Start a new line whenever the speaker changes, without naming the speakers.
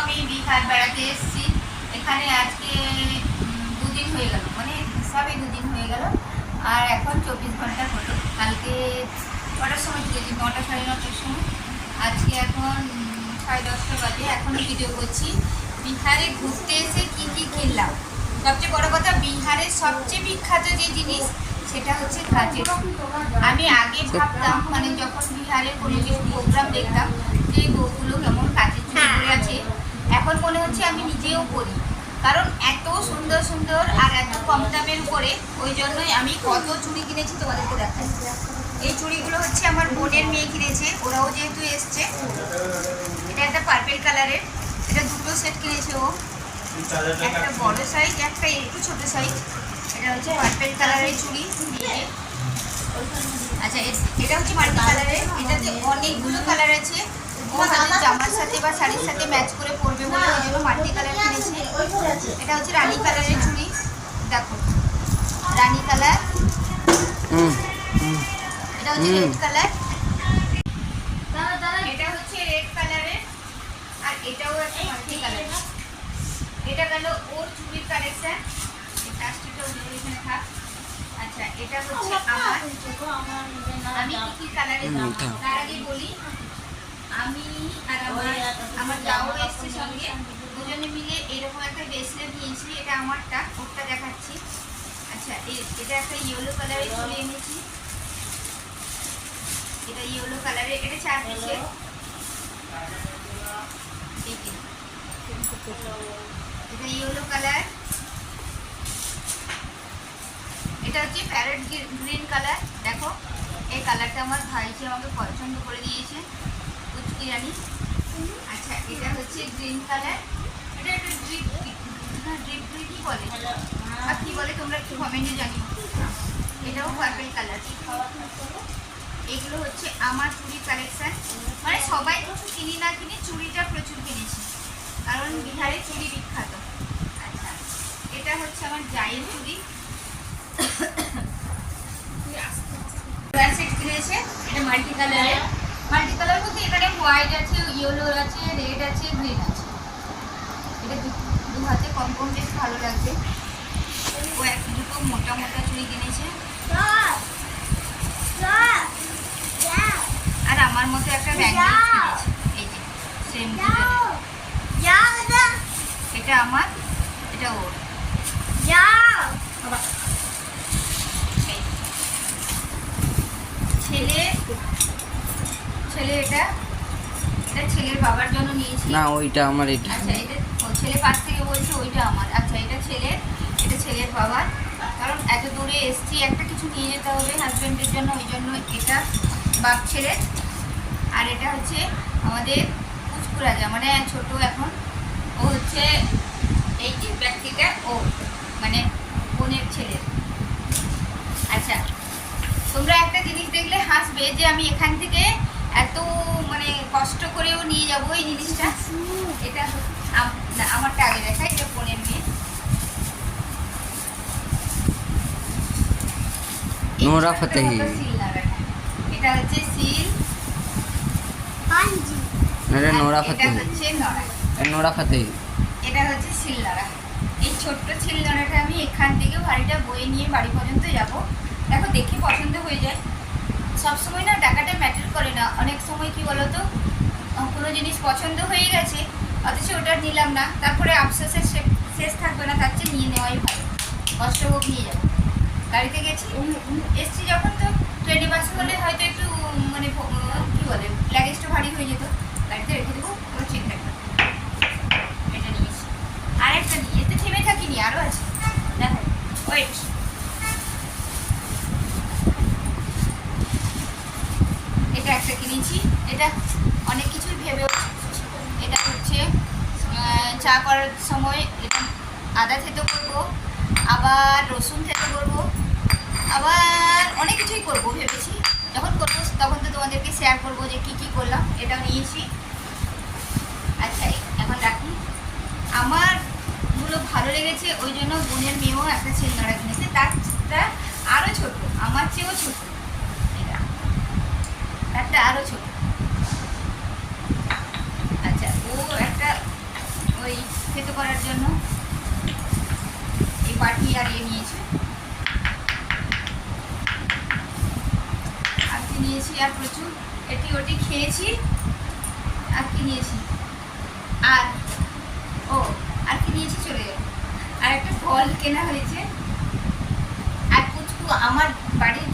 আমি বিহার বেড়াতে এসেছি। এখানে আজকে দুদিন হয়ে গেল। মানে হিসাবে দুদিন হয়ে গেল। আর এখন চব্বিশ ঘণ্টা হলো। কালকে কটার সময় গিয়েছি নটা সাড়ে নটার সময়। আজকে এখন সাড়ে দশটা বাজে। এখনও ভিডিও করছি। বিহারে ঘুরতে এসে কি কি কিনলাম সবচেয়ে বড় কথা বিহারের সবচেয়ে বিখ্যাত যে জিনিস, সেটা হচ্ছে কাজের আমি আগে ভাবতাম মানে যখন বিহারে কোনো কিছু প্রোগ্রাম দেখতাম, যে বউগুলো কেমন কাজের চুড়ি পরে আছে এখন মনে হচ্ছে আমি নিজেও পরি কারণ এত সুন্দর আর এত কম দামের উপরে, ওই জন্যই আমি কত চুড়ি কিনেছি তোমাদেরকে দেখাই। এই চুড়িগুলো হচ্ছে আমার বোনের মেয়ে কিনেছে, ওরাও যেহেতু এসছে। এটা একটা পার্পেল কালারের এটা দুটো সেট কিনেছে ও। একটা বড় সাইজ একটা একটু ছোট সাইজ এটা হচ্ছে পার্পেল কালারের চুড়ি আচ্ছা এটা হচ্ছে মাল্টি কালারের এটাতে অনেকগুলো কালার আছে। জামার সাথে বা শাড়ির সাথে ম্যাচ করে পরবে বলে ওই জন্য মাল্টি কালার কিনেছে। এটা হচ্ছে রানী কালারের চুড়ি। দেখো রানী কালার। এটা হচ্ছে রেড কালার। এটা হচ্ছে রেড কালারের আর এটাও একটা মাল্টি কালার। এটা গেল ওর চুড়ির কালেকশন প্লাস্টিকটা ওদের এখানে থাক। আচ্ছা এটা হচ্ছে আমার আমি কি কি কালারে
হুম,
তার আগে বলি আমি আর আমার আমার এসছে সঙ্গে। দুজনে মিলে এরকম একটা ব্রেসলেট নিয়েছি। এটা আমারটা ওরটা দেখাচ্ছি। আচ্ছা এটা একটা ইয়েলো কালারের চুড়ি এনেছি। এটা ইয়েলো কালারের এটা চার এটা ইয়েলো কালার এটা হচ্ছে প্যারেট গ্রিন কালার দেখো, এই কালারটা আমার ভাইজি আমাকে পছন্দ করে দিয়েছে। রানী আচ্ছা এটা হচ্ছে গ্রিন কালার এটা একটা ড্রিপ হ্যাঁ ড্রিপ গ্রিন কি বলে? আর কি বলে তোমরা একটু কমেন্টে জানিও। এটাও পার্পেল কালার এগুলো হচ্ছে আমার চুড়ি কালেকশন মানে সবাই কিনি না কিনি চুড়িটা প্রচুর কিনেছি। কারণ বিহারে চুড়ি বিখ্যাত। আচ্ছা এটা হচ্ছে আমার জায়ের চুড়ি সেট কিনেছে এটা মাল্টি কালারের মাল্টি কালার বলতে এখানে হোয়াইট আছে ইয়েলো আছে রেড আছে গ্রিন আছে। এটা দু- হাতে কম কম বেশ ভালো লাগবে। ও এক দুটো মোটা মোটা চুড়ি কিনেছে। আর আমার মতো একটা কিনেছে এই যে সেম এটা আমার এটা ওর। ছেলে ছেলে এটা এটা ছেলের বাবার জন্য নিয়েছি।
না ওইটা আমার এটা।
আচ্ছা এটা ছেলে পাশ থেকে বলছে ওইটা আমার। আচ্ছা এটা ছেলের এটা ছেলের বাবার। কারণ এত দূরে এসছি একটা কিছু নিয়ে যেতে হবে হাজব্যান্ডের জন্য ওই জন্য এটা বাপ ছেলের। আর এটা হচ্ছে আমাদের পুচকু রাজা মানে ছোট এখন। ও হচ্ছে এই যে ব্যক্তিটা ও মানে বোনের ছেলের আচ্ছা তোমরা একটা জিনিস দেখলে হাসবে যে আমি এখান থেকে এত মানে কষ্ট করেও নিয়ে যাব এই জিনিসটা। এটা আমারটা আগে দেখাই এটা বোনের মেয়ে
নোরা ফতেহি।
এটা হচ্ছে সিল
এটা নোরা
আর এটা
ফাতেহি।
হচ্ছে নড়া।
এটা নোরা ফাতেহি।
এটা হচ্ছে শিলনোড়া এই ছোট্ট আমি এখান থেকে বাড়িটা বয়ে নিয়ে বাড়ি পর্যন্ত যাব। দেখো দেখে পছন্দ হয়ে যায়। সবসময় না টাকাটা ম্যাটার করে না। অনেক সময় কি বলতো? তো কোনো জিনিস পছন্দ হয়ে গেছে অথচ ওটা নিলাম না। তারপরে আফসোসের শেষ থাকবে না তার চেয়ে নিয়ে নেওয়াই ভালো। কষ্ট হোক নিয়ে যাব। গাড়িতে গেছি। এসছি যখন তো ট্রেনে বাসে হলে হয়তো একটু মানে কি বলে লাগেজটা ভারী হয়ে যেত গাড়িতে রেখে দেবো কোনো চিন্তা নেই এটা নিয়েছি আর একটা নিয়ে এতে থেমে থাকিনি আরও আছে দেখো ওয়েট এটা একটা কিনেছি এটা অনেক কিছুই ভেবে এটা হচ্ছে চা করার সময় এটা আদা থেতো করব, আবার রসুন থেতো করব, আবার অনেক কিছুই করব ভেবেছি। যখন করব তখন তো তোমাদেরকে শেয়ার করব যে কী কী করলাম, এটাও নিয়েছি। আচ্ছা এখন রাখি। আমারগুলো ভালো লেগেছে, ওই জন্য বোনের মেয়েও একটা ছেলনাড়া কিনেছে। তারটা আরও ছোট, আমার চেয়েও ছোট। তারটা আরও ছোট। আচ্ছা ও একটা ওই সেদ্ধ করার জন্য এই বাটি আর এ নিয়েছে। আর কি নিয়েছি আর প্রচুর। এটি ওটি খেয়েছি, আর কি নিয়েছি? আর, ও, আর কি নিয়েছি চলে গেল আর একটা ফল কেনা হয়েছে। আর পুচকু আমার বাড়ির